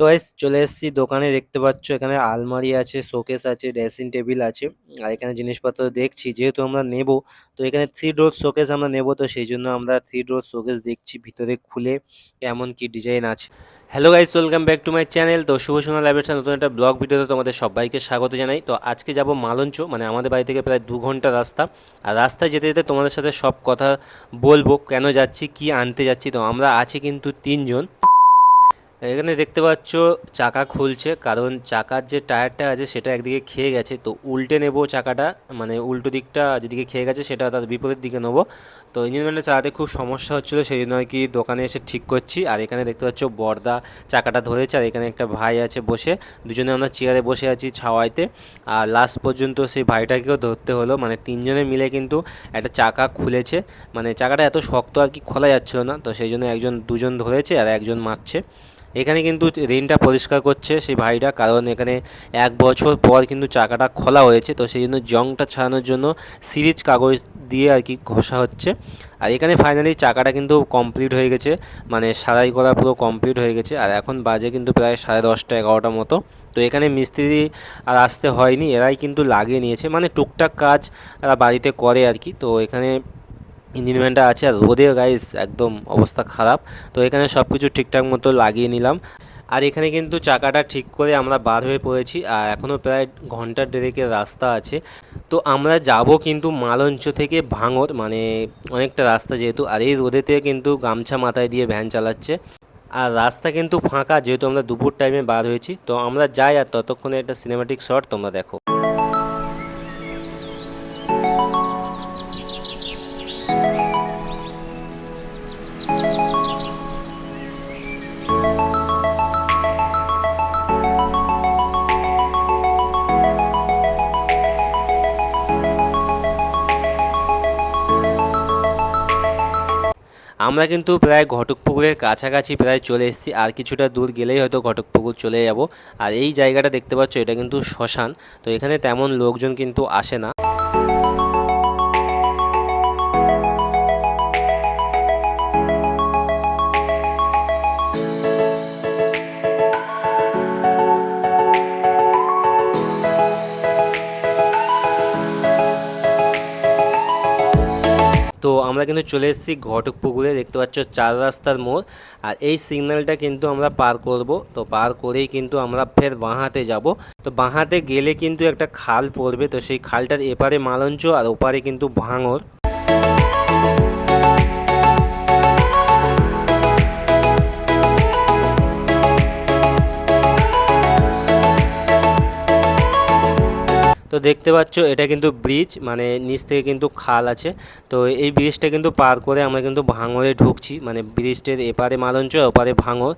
Guys চলে এসেছি দোকানে, দেখতে পাচ্ছ এখানে আলমারি আছে, শোকেস আছে, ড্রেসিং টেবিল আছে। আর এখানে জিনিসপত্র দেখছি, যেহেতু আমরা নেব, তো এখানে থ্রি ডোর শোকেস আমরা নেব, তো সেই জন্য আমরা থ্রি ডোর শোকেস দেখছি ভিতরে খুলে কেমন কি ডিজাইন আছে। Hello guys welcome back to my channel তো শুভ সোনা ল্যাবের নতুন একটা ব্লগ ভিডিওতে তোমাদের সবাইকে স্বাগত জানাই। তো আজকে যাব মালঞ্চ মানে আমাদের বাড়ি থেকে প্রায় দু ঘণ্টা রাস্তা। আর রাস্তায় যেতে যেতে তোমাদের সাথে সব কথা বলব, কেন যাচ্ছি, কি আনতে যাচ্ছি। তো আমরা আছি কিন্তু তিনজন। এখানে দেখতে পাচ্ছ চাকা খুলছে, কারণ চাকার যে টায়ারটা আছে সেটা একদিকে খেয়ে গেছে। তো উল্টে নেব চাকাটা মানে উল্টো দিকটা যেদিকে খেয়ে গেছে সেটা তার বিপরীত দিকে নেব। তো ইঞ্জিন ব্যান্ডে চালাতে খুব সমস্যা হচ্ছিল সেই জন্য আর কি দোকানে এসে ঠিক করছি। আর এখানে দেখতে পাচ্ছ বর্দা চাকাটা ধরেছে, আর এখানে একটা ভাই আছে বসে। দুজনে আমরা চেয়ারে বসে আছি ছাওয়াইতে। আর লাস্ট পর্যন্ত সেই ভাইটাকেও ধরতে হলো মানে তিনজনে মিলে কিন্তু একটা চাকা খুলেছে। মানে চাকাটা এত শক্ত আর কি খোলা যাচ্ছিল না, তো সেই জন্য একজন দুজন ধরেছে আর একজন মারছে। এখানে কিন্তু রিনটা পরিষ্কার করছে সেই ভাইটা, কারণ এখানে এক বছর পর কিন্তু চাকাটা খোলা হয়েছে, তো সেই জন্য জংটা ছাড়ানোর জন্য সিরিজ কাগজ দিয়ে আর কি ঘষা হচ্ছে। আর এখানে ফাইনালি চাকাটা কিন্তু কমপ্লিট হয়ে গেছে মানে সারাই করা পুরো কমপ্লিট হয়ে গেছে, আর এখন বাজে কিন্তু প্রায় সাড়ে দশটা এগারোটা মতো। তো এখানে মিস্ত্রি আর আসতে হয়নি, এরাই কিন্তু লাগিয়ে নিয়েছে মানে টুকটাক কাজ এরা বাড়িতে করে আর কি, তো এখানে ইঞ্জিন আছে আর রোদে গাইস একদম অবস্থা খারাপ। তো এখানে সব কিছু ঠিকঠাক মতো লাগিয়ে নিলাম। আর এখানে কিন্তু চাকাটা ঠিক করে আমরা বার হয়ে পড়েছি আর এখনও প্রায় ঘণ্টার দেড়েকের রাস্তা আছে। তো আমরা যাব কিন্তু মালঞ্চ থেকে ভাঙর মানে অনেকটা রাস্তা যেহেতু, আর এই রোদেতে কিন্তু গামছা মাথায় দিয়ে ভ্যান চালাচ্ছে। আর রাস্তা কিন্তু ফাঁকা, যেহেতু আমরা দুপুর টাইমে বার হয়েছি। তো আমরা যাই আর ততক্ষণে একটা সিনেমাটিক শট তোমরা দেখো। আমরা কিন্তু প্রায় ঘটকপুকুরের কাছাকাছি প্রায় চলে এসেছি, আর কিছুটা দূর গেলেই হয়তো ঘটকপুকুর চলে যাব। আর এই জায়গাটা দেখতে পাচ্ছ, এটা কিন্তু শ্মশান। তো এখানে তেমন লোকজন কিন্তু আসে না। আমরা কিন্তু চলে এসেছি ঘটকপুকুরে, দেখতে পাচ্ছ চার রাস্তার মোড়। আর এই সিগন্যালটা কিন্তু আমরা পার করব। তো পার করেই কিন্তু আমরা ফের বাঁহাতে যাব। তো বাঁহাতে গেলে কিন্তু একটা খাল পড়বে। তো সেই খালটার এপারে মালঞ্চ আর ওপারে কিন্তু ভাঙর। তো দেখতে পাচ্ছ, এটা কিন্তু ব্রিজ মানে নিচ থেকে কিন্তু খাল আছে। তো এই ব্রিজটা কিন্তু পার করে আমরা কিন্তু ভাঙরে ঢুকছি মানে ব্রিজটের এপারে মালঞ্চ, ওপারে ভাঙর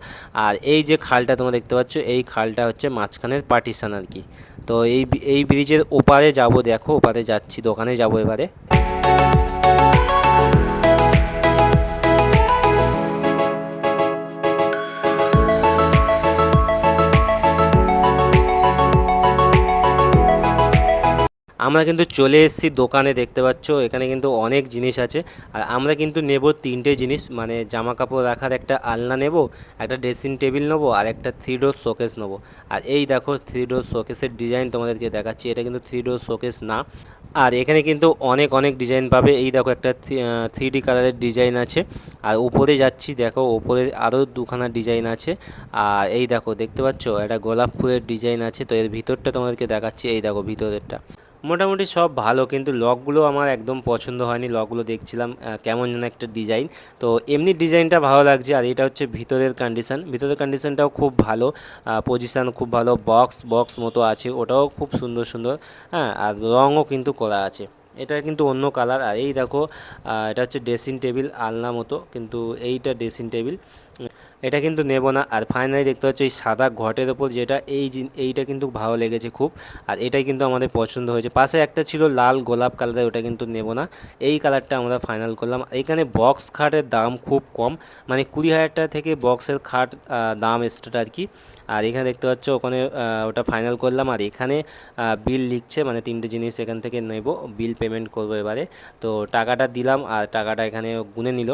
আর এই যে খালটা তোমরা দেখতে পাচ্ছ, এই খালটা হচ্ছে মাঝখানের পার্টিশান আর কি। তো এই এই ব্রিজের ওপারে যাব, দেখো, ওপারে যাচ্ছি, দোকানে যাব এবারে। আমরা কিন্তু চলে এসেছি দোকানে, দেখতে পাচ্ছ? এখানে কিন্তু অনেক জিনিস আছে। আর আমরা কিন্তু নেব তিনটে জিনিস। মানে জামা কাপড় রাখার একটা আলনা নেব, একটা ড্রেসিং টেবিল নেব, আর একটা থ্রি ডোর শোকেস নেব। আর এই দেখো থ্রি ডোর শোকেসের ডিজাইন তোমাদেরকে দেখাচ্ছি। এটা কিন্তু থ্রি ডোর শোকেস না। আর এখানে কিন্তু অনেক অনেক ডিজাইন পাবে। এই দেখো, একটা থ্রি ডি কালারের ডিজাইন আছে। আর উপরে যাচ্ছি, দেখো, উপরে আরও দুখানা ডিজাইন আছে। আর এই দেখো, দেখতে পাচ্ছ? একটা গোলাপ ফুলের ডিজাইন আছে। তো এর ভিতরটা তোমাদেরকে দেখাচ্ছি। এই দেখো, ভিতরেরটা। মোটামুটি সব ভালো, কিন্তু লকগুলো আমার একদম পছন্দ হয়নি। লকগুলো দেখছিলাম কেমন যেন একটা ডিজাইন। তো এমনি ডিজাইনটা ভালো লাগছে, আর এটা হচ্ছে ভিতরের কন্ডিশান ভিতরের কন্ডিশানটাও খুব ভালো পজিশান খুব ভালো বক্স বক্স মতো আছে, ওটাও খুব সুন্দর সুন্দর হ্যাঁ আর রঙও কিন্তু করা আছে। এটা কিন্তু অন্য কালার আর এই দেখো এটা হচ্ছে ড্রেসিং টেবিল আলনা মতো, কিন্তু এইটা ড্রেসিং টেবিল এটা কিন্তু নেব না। আর ফাইনালি দেখতে হচ্ছে এই সাদা ঘটের ওপর যেটা, এই এইটা কিন্তু ভালো লেগেছে খুব। আর এটাই কিন্তু আমাদের পছন্দ হয়েছে। পাশে একটা ছিল লাল গোলাপ কালারের, ওটা কিন্তু নেব না। এই কালারটা আমরা ফাইনাল করলাম। এখানে বক্স খাটের দাম খুব কম। মানে কুড়ি হাজার টাকা থেকে বক্সের খাট দাম স্টার্ট আর কি। আর এখানে দেখতে পাচ্ছ ওখানে ওটা ফাইনাল করলাম। আর এখানে বিল লিখছে মানে তিনটে জিনিস এখান থেকে নেব। বিল পেমেন্ট করব এবারে। তো টাকাটা দিলাম আর টাকাটা এখানে গুনে নিল।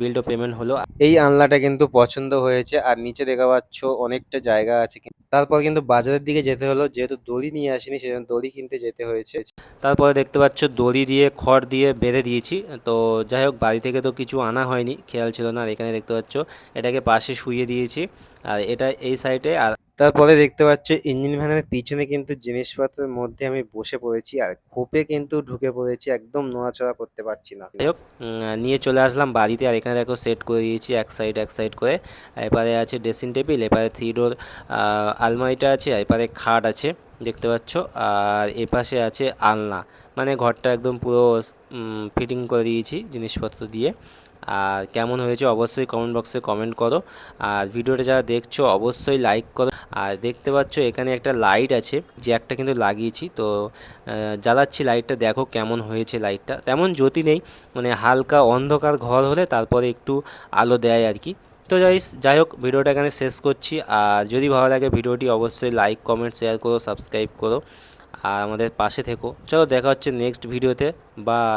বিলটা পেমেন্ট হলো। এই আনলাটা কিন্তু পছন্দ হয়েছে। আর নিচে দেখা পাচ্ছ অনেকটা জায়গা আছে। তারপর কিন্তু বাজারের দিকে যেতে হলো, যেহেতু দড়ি নিয়ে আসিনি, সেজন্য দড়ি কিনতে যেতে হয়েছে। তারপরে দেখতে পাচ্ছ, দড়ি দিয়ে, খড় দিয়ে বেঁধে দিয়েছি। তো যাই হোক, বাড়ি থেকে তো কিছু আনা হয়নি, খেয়াল ছিল না, আর এখানে দেখতে পাচ্ছ, এটাকে পাশে শুয়ে দিয়েছি। আর এটা এই সাইডে আর তারপরে দেখতে পাচ্ছ ইঞ্জিন ভ্যানের পিছনে কিন্তু জিনিসপত্রের মধ্যে আমি বসে পড়েছি আর খোপে কিন্তু ঢুকে পড়েছি, একদম নড়াচড়া করতে পারছি না। যাই হোক নিয়ে চলে আসলাম বাড়িতে আর এখানে দেখো সেট করে দিয়েছি এক সাইড এক সাইড করে। এপারে আছে ড্রেসিং টেবিল, এপারে থ্রি ডোর আলমারিটা আছে এপারে খাট আছে, দেখতে পাচ্ছ। আর এপাশে আছে আলনা মানে ঘরটা একদম পুরো ফিটিং করে দিয়েছি জিনিসপত্র দিয়ে। আর কেমন হয়েছে অবশ্যই কমেন্ট বক্সে কমেন্ট করো। আর ভিডিওটা যারা দেখছ, অবশ্যই লাইক করো। আর দেখতে পাচ্ছ এখানে একটা লাইট আছে, যে একটা কিন্তু লাগিয়েছি। তো জ্বালাচ্ছি লাইটটা দেখো কেমন হয়েছে লাইটটা তেমন জ্যোতি নেই মানে হালকা অন্ধকার ঘর হলে তারপরে একটু আলো দেয় আর কি। তো যাই যাই হোক ভিডিওটা এখানে শেষ করছি। আর যদি ভালো লাগে ভিডিওটি অবশ্যই লাইক কমেন্ট শেয়ার করো সাবস্ক্রাইব করো। আর আমাদের পাশে থেকো। চলো, দেখা হচ্ছে নেক্সট ভিডিওতে বা